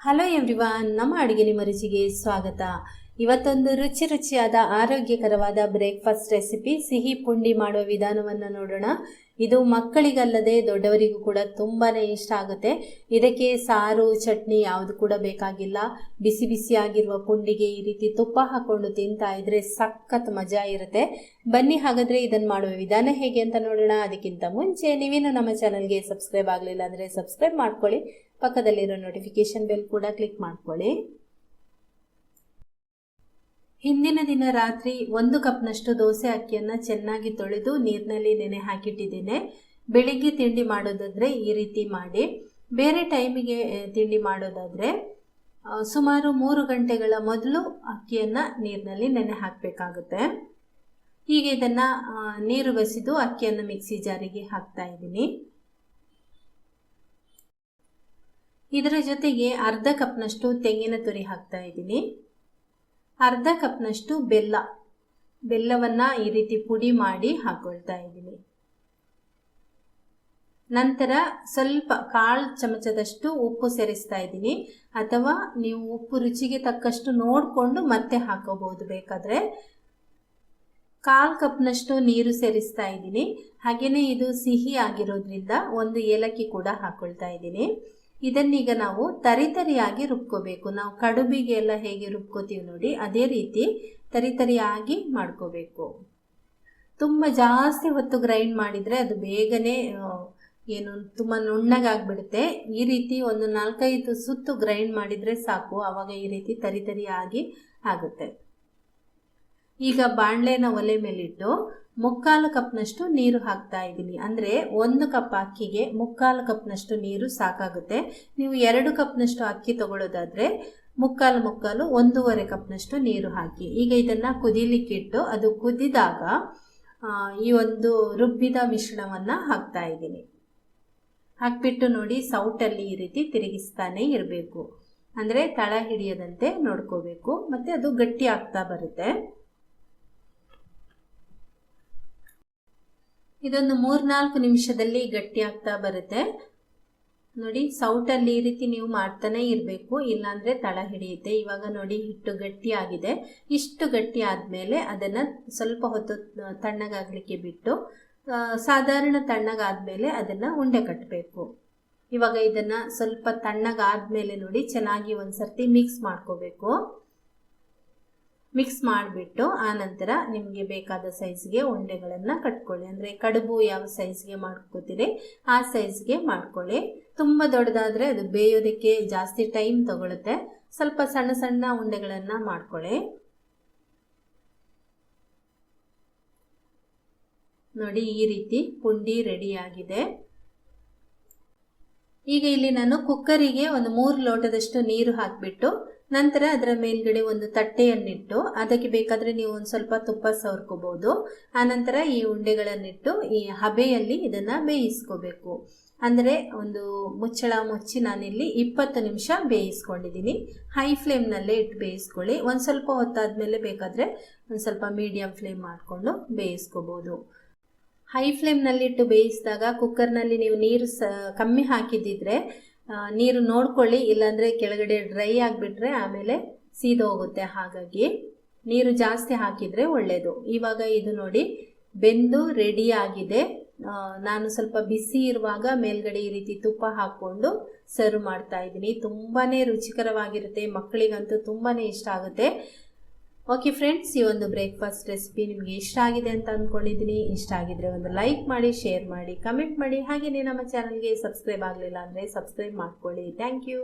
Hello everyone ನಮ್ಮ ಅಡುಗೆ ನಿಮ್ಮ ರುಚಿಗೆ ಸ್ವಾಗತ. ಇವತ್ತೊಂದು ರುಚಿ ರುಚಿಯಾದ ಆರೋಗ್ಯಕರವಾದ ಬ್ರೇಕ್ಫಾಸ್ಟ್ ರೆಸಿಪಿ, ಸಿಹಿ ಪುಂಡಿ ಮಾಡುವ ವಿಧಾನವನ್ನು ನೋಡೋಣ. ಇದು ಮಕ್ಕಳಿಗಲ್ಲದೆ ದೊಡ್ಡವರಿಗೂ ಕೂಡ ತುಂಬಾ ಇಷ್ಟ ಆಗುತ್ತೆ. ಇದಕ್ಕೆ ಸಾರು, ಚಟ್ನಿ ಯಾವುದು ಕೂಡ ಬೇಕಾಗಿಲ್ಲ. ಬಿಸಿ ಬಿಸಿಯಾಗಿರುವ ಪುಂಡಿಗೆ ಈ ರೀತಿ ತುಪ್ಪ ಹಾಕೊಂಡು ತಿಂತಾ ಇದ್ರೆ ಸಖತ್ ಮಜಾ ಇರುತ್ತೆ. ಬನ್ನಿ ಹಾಗಾದ್ರೆ ಇದನ್ನು ಮಾಡುವ ವಿಧಾನ ಹೇಗೆ ಅಂತ ನೋಡೋಣ. ಅದಕ್ಕಿಂತ ಮುಂಚೆ ನೀವೇನು ನಮ್ಮ ಚಾನಲ್ಗೆ ಸಬ್ಸ್ಕ್ರೈಬ್ ಆಗಲಿಲ್ಲ ಅಂದರೆ ಸಬ್ಸ್ಕ್ರೈಬ್ ಮಾಡ್ಕೊಳ್ಳಿ. ಪಕ್ಕದಲ್ಲಿರೋ ನೋಟಿಫಿಕೇಶನ್ ಬೆಲ್ ಕೂಡ ಕ್ಲಿಕ್ ಮಾಡ್ಕೊಳ್ಳಿ. ಹಿಂದಿನ ದಿನ ರಾತ್ರಿ ಒಂದು ಕಪ್ನಷ್ಟು ದೋಸೆ ಅಕ್ಕಿಯನ್ನು ಚೆನ್ನಾಗಿ ತೊಳೆದು ನೀರಿನಲ್ಲಿ ನೆನೆ ಹಾಕಿಟ್ಟಿದ್ದೇನೆ. ಬೆಳಿಗ್ಗೆ ತಿಂಡಿ ಮಾಡೋದಾದರೆ ಈ ರೀತಿ ಮಾಡಿ. ಬೇರೆ ಟೈಮಿಗೆ ತಿಂಡಿ ಮಾಡೋದಾದರೆ ಸುಮಾರು ಮೂರು ಗಂಟೆಗಳ ಮೊದಲು ಅಕ್ಕಿಯನ್ನು ನೀರಿನಲ್ಲಿ ನೆನೆ ಹಾಕಬೇಕಾಗುತ್ತೆ. ಹೀಗೆ ಇದನ್ನು ನೀರು ಬಸಿದು ಅಕ್ಕಿಯನ್ನು ಮಿಕ್ಸಿ ಜಾರಿಗೆ ಹಾಕ್ತಾ ಇದ್ದೀನಿ. ಇದರ ಜೊತೆಗೆ ಅರ್ಧ ಕಪ್ನಷ್ಟು ತೆಂಗಿನ ತುರಿ ಹಾಕ್ತಾ ಇದ್ದೀನಿ. ಅರ್ಧ ಕಪ್ನಷ್ಟು ಬೆಲ್ಲ. ಬೆಲ್ಲವನ್ನು ಈ ರೀತಿ ಪುಡಿ ಮಾಡಿ ಹಾಕೊಳ್ತಾ ಇದ್ದೀನಿ. ನಂತರ ಸ್ವಲ್ಪ ಕಾಳು ಚಮಚದಷ್ಟು ಉಪ್ಪು ಸೇರಿಸ್ತಾ ಇದ್ದೀನಿ. ಅಥವಾ ನೀವು ಉಪ್ಪು ರುಚಿಗೆ ತಕ್ಕಷ್ಟು ನೋಡಿಕೊಂಡು ಮತ್ತೆ ಹಾಕೋಬಹುದು ಬೇಕಾದರೆ. ಕಾಲು ಕಪ್ನಷ್ಟು ನೀರು ಸೇರಿಸ್ತಾ ಇದ್ದೀನಿ. ಹಾಗೆಯೇ ಇದು ಸಿಹಿ ಆಗಿರೋದ್ರಿಂದ ಒಂದು ಏಲಕ್ಕಿ ಕೂಡ ಹಾಕೊಳ್ತಾ ಇದ್ದೀನಿ. ಇದನ್ನೀಗ ನಾವು ತರಿತರಿಯಾಗಿ ರುಬ್ಕೋಬೇಕು. ನಾವು ಕಡುಬಿಗೆ ಎಲ್ಲ ಹೇಗೆ ರುಬ್ಕೋತೀವಿ ನೋಡಿ, ಅದೇ ರೀತಿ ತರಿತರಿಯಾಗಿ ಮಾಡ್ಕೋಬೇಕು. ತುಂಬ ಜಾಸ್ತಿ ಹೊತ್ತು ಗ್ರೈಂಡ್ ಮಾಡಿದರೆ ಅದು ಬೇಗನೆ ಏನು ತುಂಬ ನುಣ್ಣಗಾಗ್ಬಿಡುತ್ತೆ. ಈ ರೀತಿ ಒಂದು ನಾಲ್ಕೈದು ಸುತ್ತು ಗ್ರೈಂಡ್ ಮಾಡಿದರೆ ಸಾಕು. ಆವಾಗ ಈ ರೀತಿ ತರಿತರಿಯಾಗಿ ಆಗುತ್ತೆ. ಈಗ ಬಾಣಲೆನ ಒಲೆ ಮೇಲಿಟ್ಟು ಮುಕ್ಕಾಲು ಕಪ್ನಷ್ಟು ನೀರು ಹಾಕ್ತಾ ಇದ್ದೀನಿ. ಅಂದರೆ ಒಂದು ಕಪ್ ಅಕ್ಕಿಗೆ ಮುಕ್ಕಾಲು ಕಪ್ನಷ್ಟು ನೀರು ಸಾಕಾಗುತ್ತೆ. ನೀವು ಎರಡು ಕಪ್ನಷ್ಟು ಅಕ್ಕಿ ತಗೊಳ್ಳೋದಾದರೆ ಮುಕ್ಕಾಲು ಮುಕ್ಕಾಲು ಒಂದೂವರೆ ಕಪ್ನಷ್ಟು ನೀರು ಹಾಕಿ. ಈಗ ಇದನ್ನು ಕುದೀಲಿಕ್ಕಿಟ್ಟು ಅದು ಕುದಿದಾಗ ಈ ಒಂದು ರುಬ್ಬಿದ ಮಿಶ್ರಣವನ್ನು ಹಾಕ್ತಾ ಇದ್ದೀನಿ. ಹಾಕ್ಬಿಟ್ಟು ನೋಡಿ ಸೌಟಲ್ಲಿ ಈ ರೀತಿ ತಿರುಗಿಸ್ತಾನೆ ಇರಬೇಕು. ಅಂದರೆ ತಳ ಹಿಡಿಯದಂತೆ ನೋಡ್ಕೋಬೇಕು. ಮತ್ತು ಅದು ಗಟ್ಟಿ ಆಗ್ತಾ ಬರುತ್ತೆ. ಇದೊಂದು ಮೂರ್ನಾಲ್ಕು ನಿಮಿಷದಲ್ಲಿ ಗಟ್ಟಿ ಆಗ್ತಾ ಬರುತ್ತೆ. ನೋಡಿ, ಸೌಟಲ್ಲಿ ಈ ರೀತಿ ನೀವು ಮಾಡ್ತಾನೆ ಇರಬೇಕು. ಇಲ್ಲಾಂದರೆ ತಳ ಹಿಡಿಯುತ್ತೆ. ಇವಾಗ ನೋಡಿ, ಹಿಟ್ಟು ಗಟ್ಟಿ ಆಗಿದೆ ಇಷ್ಟು ಗಟ್ಟಿ ಆದ್ಮೇಲೆ ಅದನ್ನು ಸ್ವಲ್ಪ ಹೊತ್ತು ತಣ್ಣಗಾಗಲಿಕ್ಕೆ ಬಿಟ್ಟು ಸಾಧಾರಣ ತಣ್ಣಗಾದ್ಮೇಲೆ ಅದನ್ನು ಉಂಡೆ ಕಟ್ಟಬೇಕು ಇವಾಗ ಇದನ್ನು ಸ್ವಲ್ಪ ತಣ್ಣಗಾದ್ಮೇಲೆ ನೋಡಿ, ಚೆನ್ನಾಗಿ ಒಂದು ಸರ್ತಿ ಮಿಕ್ಸ್ ಮಾಡ್ಕೋಬೇಕು. ಮಿಕ್ಸ್ ಮಾಡಿಬಿಟ್ಟು ಆನಂತರ ನಿಮಗೆ ಬೇಕಾದ ಸೈಜ್ಗೆ ಉಂಡೆಗಳನ್ನು ಕಟ್ಕೊಳ್ಳಿ. ಅಂದರೆ ಕಡುಬು ಯಾವ ಸೈಜ್ಗೆ ಮಾಡ್ಕೋತೀರಿ, ಆ ಸೈಜ್ಗೆ ಮಾಡ್ಕೊಳ್ಳಿ. ತುಂಬ ದೊಡ್ಡದಾದರೆ ಅದು ಬೇಯೋದಕ್ಕೆ ಜಾಸ್ತಿ ಟೈಮ್ ತಗೊಳುತ್ತೆ. ಸ್ವಲ್ಪ ಸಣ್ಣ ಸಣ್ಣ ಉಂಡೆಗಳನ್ನು ಮಾಡ್ಕೊಳ್ಳಿ. ನೋಡಿ, ಈ ರೀತಿ ಪುಂಡಿ ರೆಡಿಯಾಗಿದೆ ಈಗ ಇಲ್ಲಿ ನಾನು ಕುಕ್ಕರಿಗೆ ಒಂದು ಮೂರು ಲೋಟದಷ್ಟು ನೀರು ಹಾಕಿಬಿಟ್ಟು ನಂತರ ಅದರ ಮೇಲ್ಗಡೆ ಒಂದು ತಟ್ಟೆಯನ್ನಿಟ್ಟು, ಅದಕ್ಕೆ ಬೇಕಾದರೆ ನೀವು ಒಂದು ಸ್ವಲ್ಪ ತುಪ್ಪ ಸವರ್ಕೋಬಹುದು. ಆನಂತರ ಈ ಉಂಡೆಗಳನ್ನಿಟ್ಟು ಈ ಹಬೆಯಲ್ಲಿ ಇದನ್ನು ಬೇಯಿಸ್ಕೋಬೇಕು. ಅಂದರೆ ಒಂದು ಮುಚ್ಚಳ ಮುಚ್ಚಿ ನಾನಿಲ್ಲಿ ಇಪ್ಪತ್ತು ನಿಮಿಷ ಬೇಯಿಸ್ಕೊಂಡಿದ್ದೀನಿ. ಹೈ ಫ್ಲೇಮ್ನಲ್ಲೇ ಇಟ್ಟು ಬೇಯಿಸ್ಕೊಳ್ಳಿ. ಒಂದು ಸ್ವಲ್ಪ ಹೊತ್ತಾದಮೇಲೆ ಬೇಕಾದರೆ ಒಂದು ಸ್ವಲ್ಪ ಮೀಡಿಯಮ್ ಫ್ಲೇಮ್ ಮಾಡಿಕೊಂಡು ಬೇಯಿಸ್ಕೋಬೋದು ಹೈ ಫ್ಲೇಮ್ನಲ್ಲಿಟ್ಟು ಬೇಯಿಸಿದಾಗ ಕುಕ್ಕರ್ನಲ್ಲಿ ನೀವು ನೀರು ಸ, ಕಮ್ಮಿ ಹಾಕಿದ್ದಿದ್ರೆ ನೀರು ನೋಡ್ಕೊಳ್ಳಿ, ಇಲ್ಲಾಂದರೆ ಕೆಳಗಡೆ ಡ್ರೈ ಆಗಿಬಿಟ್ರೆ ಆಮೇಲೆ ಸೀದೋಗುತ್ತೆ ಹಾಗಾಗಿ ನೀರು ಜಾಸ್ತಿ ಹಾಕಿದರೆ ಒಳ್ಳೆಯದು ಇವಾಗ ಇದು ನೋಡಿ, ಬೆಂದು ರೆಡಿ ಆಗಿದೆ. ನಾನು ಸ್ವಲ್ಪ ಬಿಸಿ ಇರುವಾಗ ಮೇಲ್ಗಡೆ ಈ ರೀತಿ ತುಪ್ಪ ಹಾಕ್ಕೊಂಡು ಸರ್ವ್ ಮಾಡ್ತಾ ಇದ್ದೀನಿ. ತುಂಬಾ ರುಚಿಕರವಾಗಿರುತ್ತೆ. ಮಕ್ಕಳಿಗಂತೂ ತುಂಬಾ ಇಷ್ಟ ಆಗುತ್ತೆ. ಓಕೆ ಫ್ರೆಂಡ್ಸ್ ಈ ಒಂದು ಬ್ರೇಕ್ಫಾಸ್ಟ್ ರೆಸಿಪಿ ನಿಮಗೆ ಇಷ್ಟ ಆಗಿದೆ ಅಂತ ಅಂದ್ಕೊಂಡಿದ್ದೀನಿ ಇಷ್ಟ ಆಗಿದ್ರೆ ಒಂದು ಲೈಕ್ ಮಾಡಿ ಶೇರ್ ಮಾಡಿ ಕಮೆಂಟ್ ಮಾಡಿ. ಹಾಗೆಯೇ ನಮ್ಮ ಚಾನಲ್ಗೆ ಸಬ್ಸ್ಕ್ರೈಬ್ ಆಗಲಿಲ್ಲ ಅಂದರೆ ಸಬ್ಸ್ಕ್ರೈಬ್ ಮಾಡ್ಕೊಳ್ಳಿ. Thank you